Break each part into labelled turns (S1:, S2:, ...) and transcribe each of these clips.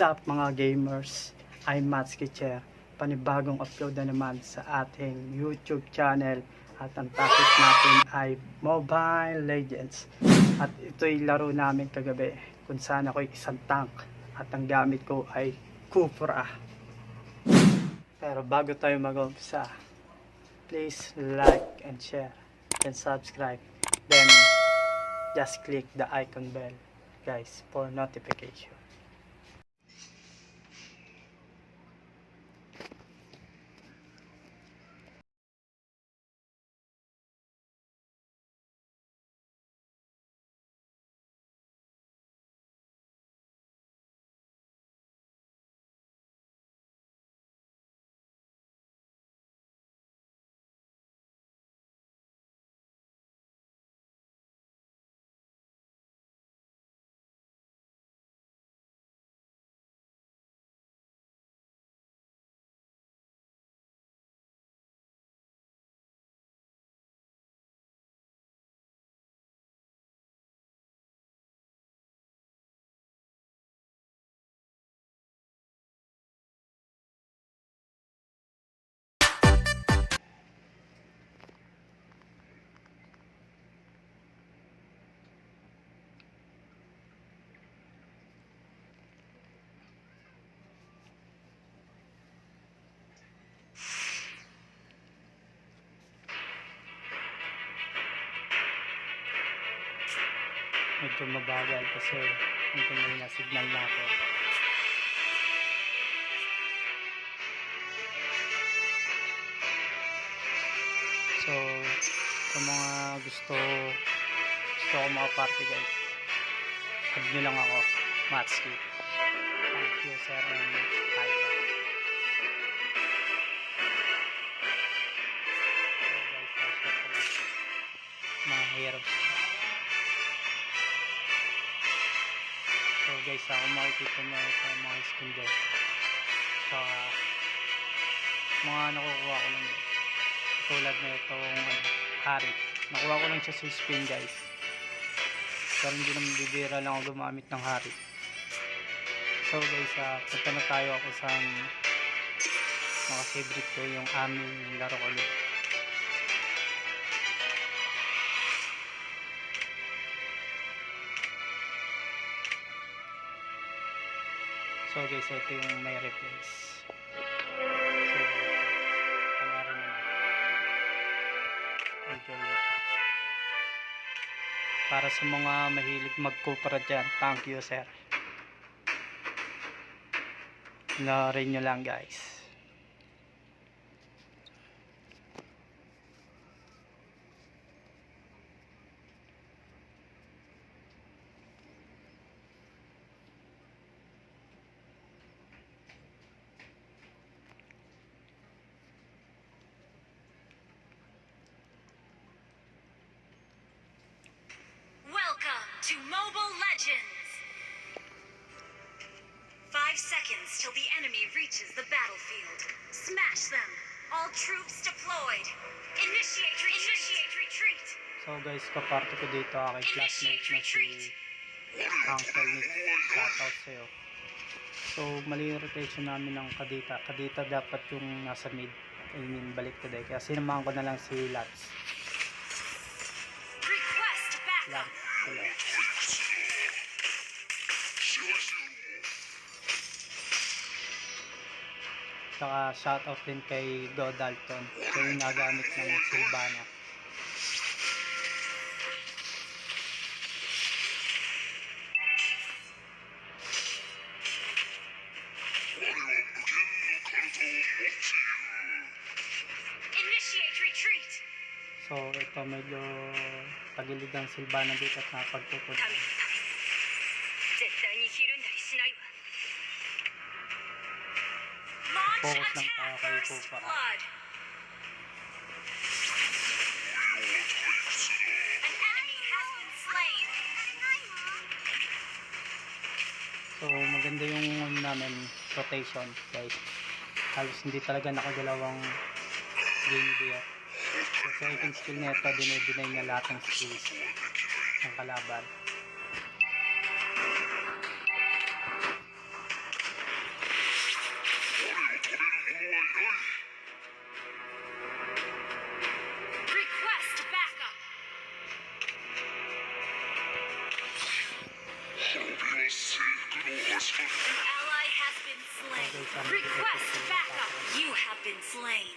S1: Up mga gamers? I'm Mats Kitcher. Panibagong upload na naman sa ating YouTube channel at ang topic natin ay Mobile Legends. At ito'y laro namin kagabi kung saan ako'y isang tank at ang gamit ko ay Cupra. Pero bago tayo mag-umpisa, please like and share and subscribe. Then just click the icon bell guys for notification. Medyo mabagal kasi may na signal na ako. So, sa mga gusto gusto ko mga party guys, add nyo lang ako, Matski. Thank you sir and ko mga heroes. Guys, ako makikita nyo ito mga skin guys. Sa mga nakukuha ko lang. Tulad na itong ano, hari. Nakuha ko lang siya sa spin guys. Pero hindi naman bibira lang ako gumamit ng hari. So guys, ah, punta na tayo ako sa mga favorite ko yung aming laro ulit. So guys, ito yung may replace. So, pangarin nyo. Enjoy. Para sa mga mahilig magkupra dyan, thank you sir. Panoorin nyo lang guys.
S2: Mobile Legends! Five seconds till the enemy reaches the battlefield. Smash them! All troops deployed! Initiate retreat! Initiate retreat!
S1: So guys, kaparte ko dito aking classmate na si Uncle Nick. Shoutout sa'yo. So, mali yung rotation namin ng Kadita. Kadita dapat yung nasa mid. I mean, balik today. Kaya sinamahan ko na lang si Lats.
S2: Request backup!
S1: Lats sila. Tsaka shoutout din kay Go Dalton. Siya yung nagamit ng Silvana. So, ito medyo tagilid ang silbanan dito at
S2: napagtutuloy.
S1: Focus lang tayo kay Kupara. So, maganda yung ano namin rotation guys. Halos hindi talaga nakagalawang game here. Sa second skill niya lahat ng skills ng kalaban.
S2: An ally has been slain. Request
S1: backup.
S2: You
S1: have
S2: been slain.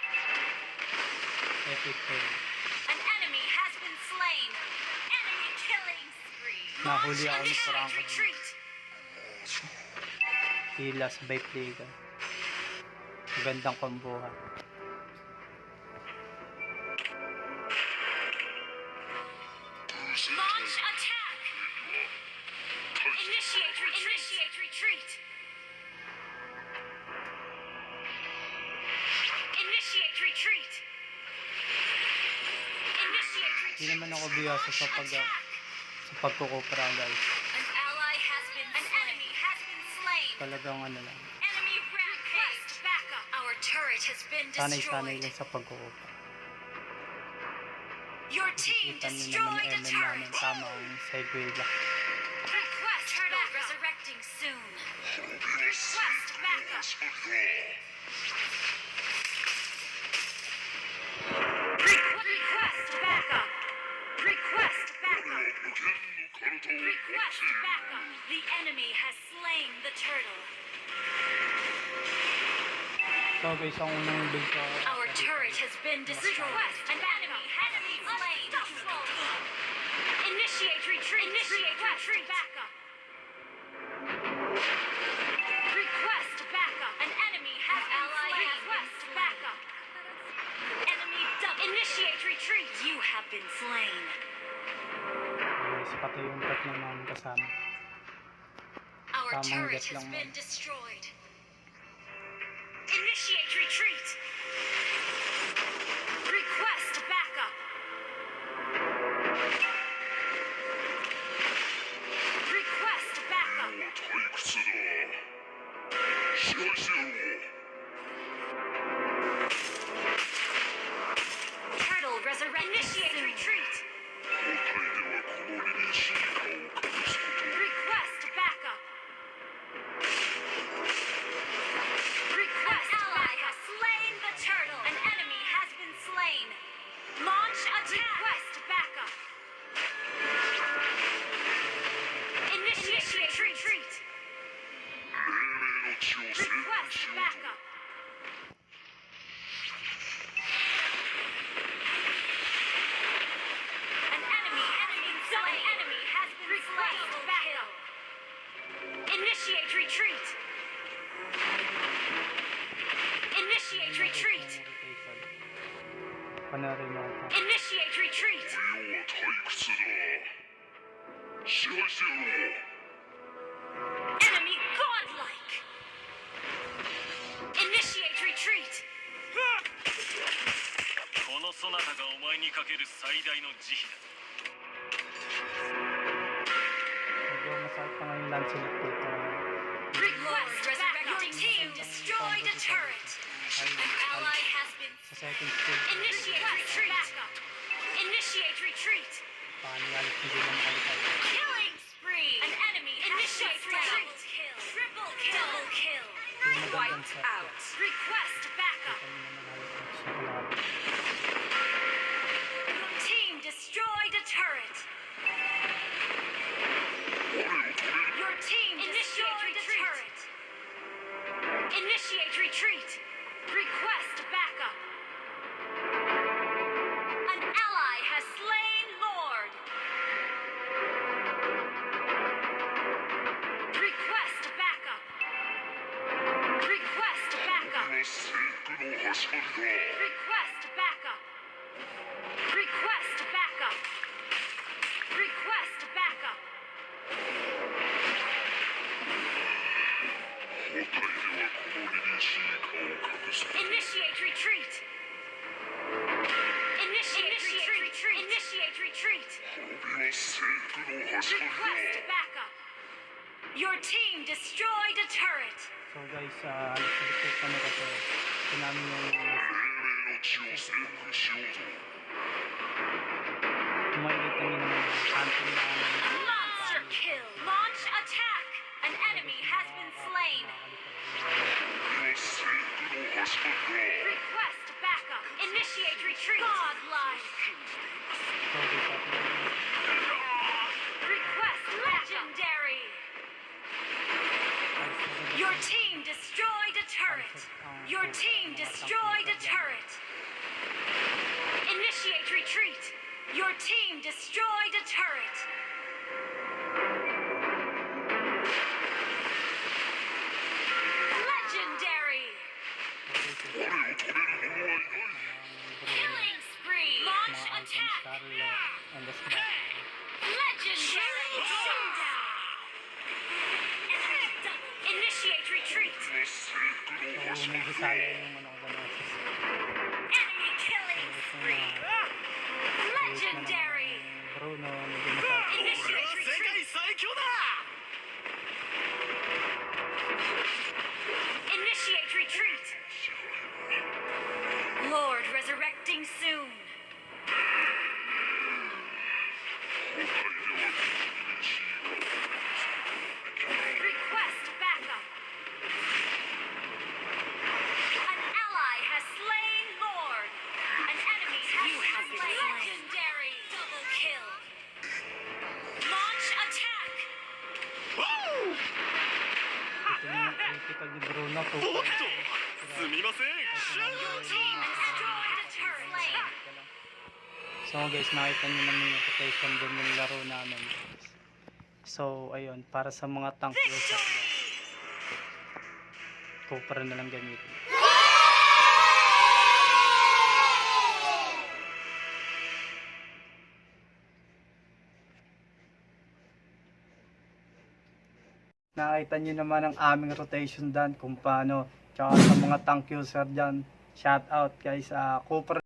S1: Epic fail.
S2: An enemy has been slain. Enemy killing spree.
S1: Nahuli ako ni
S2: retreat.
S1: Pilas by Pliga. Magandang kombohan.
S2: Launch
S1: Hindi naman ako biyoso sa pag
S2: Attack.
S1: sa pagkukupra guys. Talagang ano lang. Sanay-sanay lang sa pagkukupra.
S2: Your team destroyed a
S1: MM
S2: turret.
S1: namin tamang segue lang.
S2: Request turtle resurrecting soon. Request backup. Request backup. Request backup. The enemy has slain the turtle.
S1: So guys, ang unang build ko.
S2: Our turret has been destroyed. An enemy has been slain. Initiate retreat. Initiate retreat. Backup. Request backup. An enemy has ally request backup. Enemy double. Initiate retreat. You have been slain.
S1: Guys, pati yung tatlong namin kasama.
S2: Our
S1: Tamang
S2: turret
S1: get
S2: has
S1: lang
S2: been
S1: mo.
S2: destroyed. Initiate retreat. Request backup. Request backup. Initiate retreat. Initiate retreat.
S1: Panarin mo ito.
S2: Initiate retreat. Enemy godlike. Initiate retreat.
S3: このそなたがお前にかける最大の慈悲だ
S1: Medyo masakit pa ngayon lang sila dito.
S2: destroyed a turret. An ally has been Initiate retreat. Initiate retreat.
S1: paano alis hindi na makalipad.
S2: Killing spree. An enemy initiate retreat. Kill. Triple kill. Double kill.
S1: Set.
S2: out. Request backup. Retreat. Request backup. An ally has slain Lord. Request backup. Request backup. Request backup. Request backup. Request backup. Initiate retreat. Initiate retreat. Initiate retreat. Request backup. Your team destroyed a turret.
S1: So guys, uh.
S2: Monster kill. Launch Your team destroyed a turret. Legendary. Killing spree. Launch attack. Legendary. Showdown. Initiate retreat. Enemy killing spree.
S1: Ah. Legendary!
S2: Initiate retreat! Initiate retreat! Lord resurrecting soon!
S1: So guys, nakita nyo naman yung rotation din yung laro namin. So ayun, para sa mga tank
S2: Victory.
S1: Copra na lang gamitin. Nakita nyo naman ang aming rotation dyan kung paano. Tsaka sa mga tank user dyan, shout out guys. Uh, Cooper